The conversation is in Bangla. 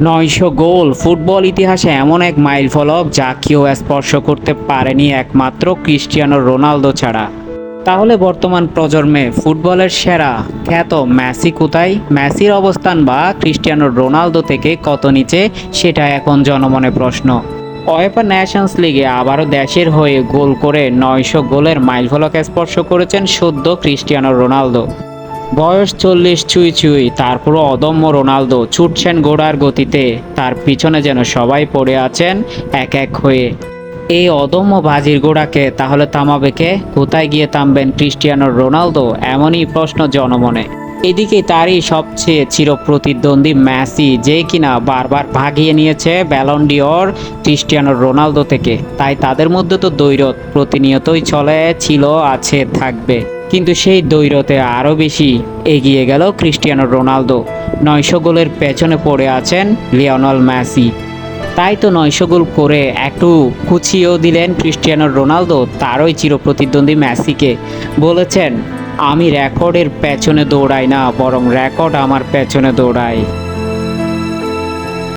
নয়শো গোল। ফুটবল ইতিহাসে এমন এক মাইল ফলক যা কেউ স্পর্শ করতে পারেনি একমাত্র ক্রিস্টিয়ানো রোনালদো ছাড়া। তাহলে বর্তমান প্রজন্মে ফুটবলের সেরা খ্যাত ম্যাসি কোথায়? ম্যাসির অবস্থান বা ক্রিস্টিয়ানো রোনালদো থেকে কত নিচে? সেটা এখন জনমনে প্রশ্ন। ওয়েফা ন্যাশনস লিগে আবারও দেশের হয়ে গোল করে নয়শো গোলের মাইলফলক স্পর্শ করেছেন সদ্য ক্রিস্টিয়ানো রোনালদো। বয়স চল্লিশ চুই চুই, তারপরও অদম্য রোনালদো ছুটছেন গোড়ার গতিতে, তার পিছনে যেন সবাই পড়ে আছেন এক এক হয়ে। এই অদম্য বাজির গোড়াকে তাহলে থামাবে কে? কোথায় গিয়ে থামবেন ক্রিস্টিয়ানো রোনালদো? এমনই প্রশ্ন জনমনে। এদিকে তারই সবচেয়ে চিরপ্রতিদ্বন্দ্বী ম্যাসি যে কিনা বারবার ভাগিয়ে নিয়েছে ব্যালন্ডিওর ক্রিস্টিয়ানো রোনালদো থেকে। তাই তাদের মধ্যে তো দৈরত প্রতিনিয়তই চলে, ছিল, আছে, থাকবে। কিন্তু সেই দৈরতে আরও বেশি এগিয়ে গেল ক্রিস্টিয়ানো রোনালদো। নয়শো গোলের পেছনে পড়ে আছেন লিওনাল ম্যাসি তাই তো নয়শো গোল করে একটু কুচিয়েও দিলেন ক্রিস্টিয়ানো রোনালদো, তারই চিরপ্রতিদ্বন্দ্বী মেসিকে। বলেছেন, আমি রেকর্ডের পেছনে দৌড়াই না, বরং রেকর্ড আমার পেছনে দৌড়াই